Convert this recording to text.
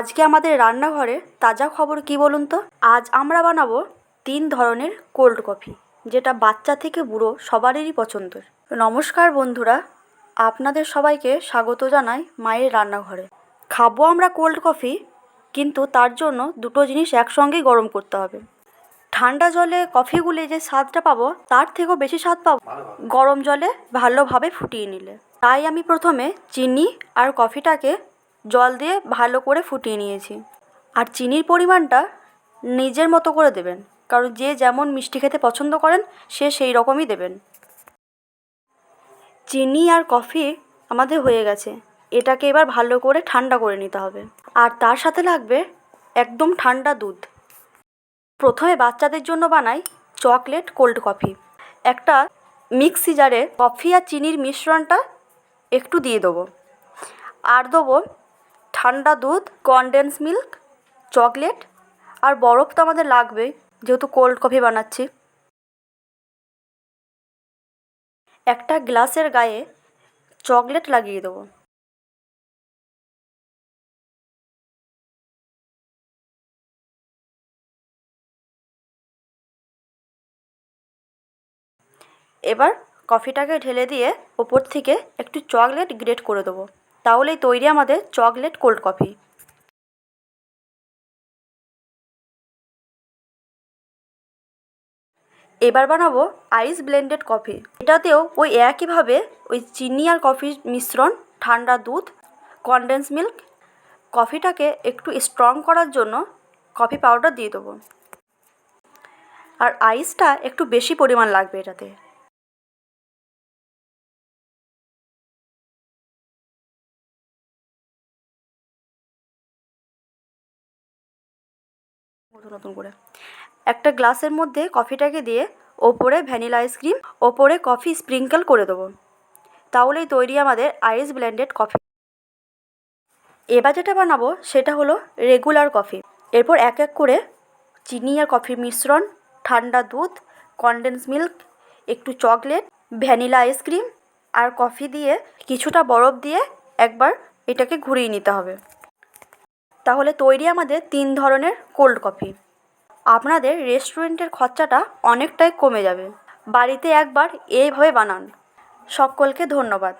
আজকে আমাদের রান্নাঘরে তাজা খবর কী বলুন তো? আজ আমরা বানাবো তিন ধরনের কোল্ড কফি, যেটা বাচ্চা থেকে বুড়ো সবারই পছন্দের। নমস্কার বন্ধুরা, আপনাদের সবাইকে স্বাগত জানাই মায়ের রান্নাঘরে। খাব আমরা কোল্ড কফি, কিন্তু তার জন্য দুটো জিনিস একসঙ্গেই গরম করতে হবে। ঠান্ডা জলে কফি গুলে যে স্বাদটা পাবো, তার থেকেও বেশি স্বাদ পাবো। গরম জলে ভালোভাবে ফুটিয়ে নিলে। তাই আমি প্রথমে চিনি আর কফিটাকে জল দিয়ে ভালো করে ফুটিয়ে নিয়েছি। আর চিনির পরিমাণটা নিজের মতো করে দেবেন, কারণ যে যেমন মিষ্টি খেতে পছন্দ করেন, সে সেই রকমই দেবেন। চিনি আর কফি আমাদের হয়ে গেছে। এটাকে এবার ভালো করে ঠান্ডা করে নিতে হবে। আর তার সাথে লাগবে একদম ঠান্ডা দুধ। প্রথমে বাচ্চাদের জন্য বানাই চকলেট কোল্ড কফি। একটা মিক্সি জারে কফি আর চিনির মিশ্রণটা একটু দিয়ে দেবো। আর দেবো ঠান্ডা দুধ কনডেন্স মিল্ক চকলেট আর বরফ তো আমাদের লাগবেই, যেহেতু কোল্ড কফি বানাচ্ছি। একটা গ্লাসের গায়ে চকলেট লাগিয়ে দেবো। এবার কফিটাকে ঢেলে দিয়ে ওপর থেকে একটু চকলেট গ্রেট করে দেবো। তাহলেই তৈরি আমাদের চকলেট কোল্ড কফি। এবার বানাবো আইস ব্লেন্ডেড কফি। এটাতেও ওই একইভাবে ওই চিনি আর কফির মিশ্রণ, ঠান্ডা দুধ কনডেন্স মিল্ক কফিটাকে একটু স্ট্রং করার জন্য কফি পাউডার দিয়ে দেবো। আর আইসটা একটু বেশি পরিমাণ লাগবে এটাতে। নতুন নতুন করে। একটা গ্লাসের মধ্যে কফিটাকে দিয়ে ওপরে ভ্যানিলা আইসক্রিম, ওপরে কফি স্প্রিঙ্কেল করে দেবো। তাহলেই তৈরি আমাদের আইস ব্ল্যান্ডেড কফি। এবার যেটা বানাবো সেটা হলো রেগুলার কফি। এরপর এক এক করে চিনি আর কফির মিশ্রণ, ঠান্ডা দুধ কনডেন্স মিল্ক একটু চকলেট ভ্যানিলা আইসক্রিম আর কফি দিয়ে কিছুটা বরফ দিয়ে একবার এটাকে ঘুরিয়ে নিতে হবে। তাহলে তৈরি আমাদের তিন ধরনের কোল্ড কফি। আপনাদের রেস্টুরেন্টের খরচাটা অনেকটাই কমে যাবে। বাড়িতে একবার এইভাবে বানান। সকলকে ধন্যবাদ।